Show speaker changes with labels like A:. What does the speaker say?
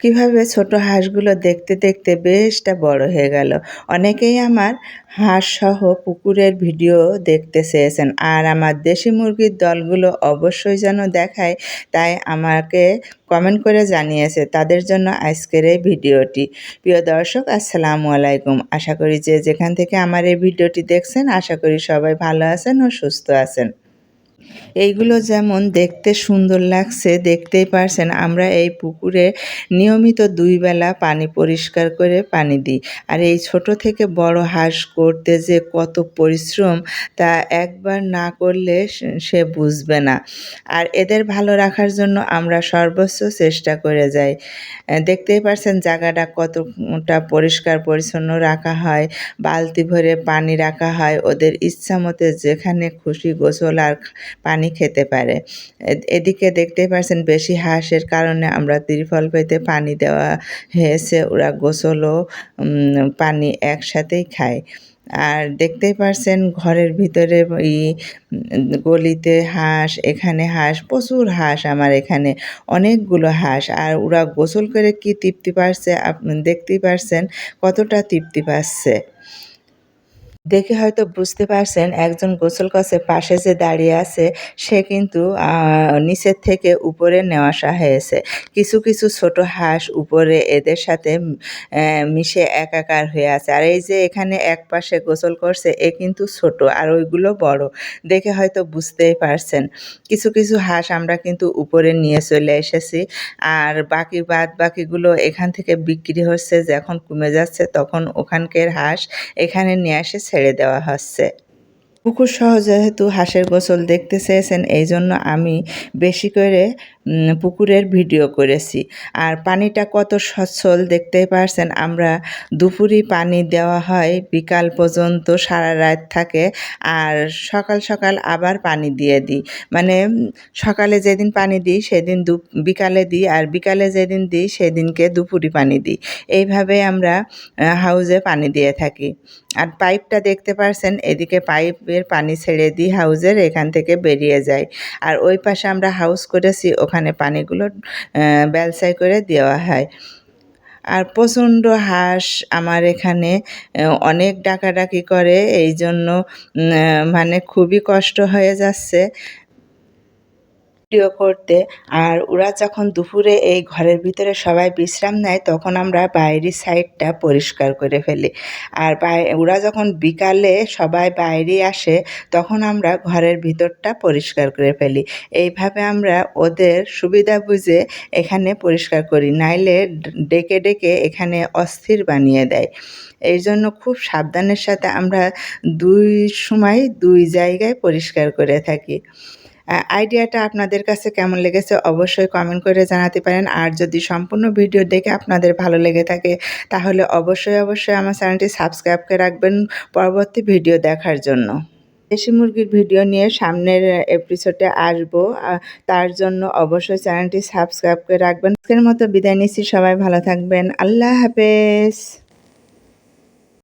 A: কীভাবে ছোট হাঁসগুলো দেখতে দেখতে বেশটা বড় হয়ে গেল। অনেকেই আমার হাঁস সহ পুকুরের ভিডিও দেখতে চেয়েছেন আর আমার দেশি মুরগির দলগুলো অবশ্যই যেন দেখায়, তাই আমাকে কমেন্ট করে জানিয়েছে তাদের জন্য আজকের এই ভিডিওটি। প্রিয় দর্শক, আসসালামু আলাইকুম। আশা করি যে যেখান থেকে আমার এই ভিডিওটি দেখছেন, আশা করি সবাই ভালো আছেন ও সুস্থ আছেন। এইগুলো যেমন দেখতে সুন্দর লাগছে, দেখতেই পারছেন, আমরা এই পুকুরে নিয়মিত দুই বেলা পানি পরিষ্কার করে পানি দিই। আর এই ছোট থেকে বড় হাঁস করতে যে কত পরিশ্রম, তা একবার না করলে সে বুঝবে না। আর এদের ভালো রাখার জন্য আমরা সর্বোচ্চ চেষ্টা করে যাই। দেখতেই পারছেন জায়গাটা কতটা পরিষ্কার পরিচ্ছন্ন রাখা হয়, বালতি ভরে পানি রাখা হয়, ওদের ইচ্ছা মতে যেখানে খুশি গোসল আর পানি খেতে পারে। এদিকে দেখতে পাচ্ছেন বেশি হাঁসের কারণে আমরা ত্রিফল পেতে পানি দেওয়া হয়েছে। ওরা গোসলও পানি একসাথেই খায়। আর দেখতেই পারছেন ঘরের ভিতরে ই, গলিতে হাঁস, এখানে হাঁস, প্রচুর হাঁস আমার এখানে, অনেকগুলো হাঁস। আর ওরা গোসল করে কি তৃপ্তি পাচ্ছে দেখতেই পারছেন কতটা তৃপ্তি পাচ্ছে। দেখে হয়তো বুঝতে পারছেন, একজন গোসল কষে পাশে যে দাঁড়িয়ে আছে, সে কিন্তু নিচের থেকে উপরে নেওয়া আসা হয়েছে। কিছু কিছু ছোট হাঁস উপরে এদের সাথে মিশে একাকার হয়ে আছে। আর এই যে এখানে এক পাশে গোসল করছে, এ কিন্তু ছোট, আর ওইগুলো বড়। দেখে হয়তো বুঝতেই পারছেন। কিছু কিছু হাঁস আমরা কিন্তু উপরে নিয়ে চলে এসেছি। আর বাকি বাদ বাকিগুলো এখান থেকে বিক্রি হচ্ছে, যখন কমে যাচ্ছে, তখন ওখানকার হাঁস এখানে নিয়ে আসে ছেড়ে দেওয়া হচ্ছে। পুকুর সহ যেহেতু হাঁসের গোসল দেখতে চেয়েছেন এই জন্য আমি বেশি করে পুকুরের ভিডিও করেছি। আর পানিটা কত সচ্ছল দেখতে পারছেন? আমরা দুপুরই পানি দেওয়া হয়, বিকাল পর্যন্ত সারা রাত থাকে আর সকাল সকাল আবার পানি দিয়ে দিই। মানে সকালে যেদিন পানি দিই সেদিন দু বিকালে দিই আর বিকালে যেদিন দিই সেদিনকে দুপুরি পানি দিই। এইভাবে আমরা হাউজে পানি দিয়ে থাকি। আর পাইপটা দেখতে পারছেন? এদিকে পাইপের পানি ছেড়ে দিই হাউজের এখান থেকে বেরিয়ে যায়। আর ওই পাশে আমরা হাউস করেছি ওখানে পানিগুলো ব্যালসাই করে দেওয়া হয়। আর প্রচণ্ড হাঁস আমার এখানে অনেক ডাকাডাকি করে। এই জন্য মানে খুবই কষ্ট হয়ে যাচ্ছে। ভিডিও করতে। আর ওরা যখন দুপুরে এই ঘরের ভিতরে সবাই বিশ্রাম নেয়, তখন আমরা বাইরের সাইডটা পরিষ্কার করে ফেলি। আর ওরা যখন বিকালে সবাই বাইরে আসে, তখন আমরা ঘরের ভিতরটা পরিষ্কার করে ফেলি। এইভাবে আমরা ওদের সুবিধা বুঝে এখানে পরিষ্কার করি। নাইলে ডেকে ডেকে এখানে অস্থির বানিয়ে দেয়। এই জন্য খুব সাবধানের সাথে আমরা দুই সময় দুই জায়গায় পরিষ্কার করে থাকি। আইডিয়াটা আপনাদের কাছে কেমন লেগেছে অবশ্যই কমেন্ট করে জানাতে পারেন। আর যদি সম্পূর্ণ ভিডিও দেখে আপনাদের ভালো লেগে থাকে, তাহলে অবশ্যই অবশ্যই আমার চ্যানেলটি সাবস্ক্রাইব করে রাখবেন পরবর্তী ভিডিও দেখার জন্য। দেশি মুরগির ভিডিও নিয়ে সামনের এপিসোডে আসব। তার জন্য অবশ্যই চ্যানেলটি সাবস্ক্রাইব করে রাখবেন। আজকের মতো বিদায় নিচ্ছি। সবাই ভালো থাকবেন। আল্লাহ হাফেজ।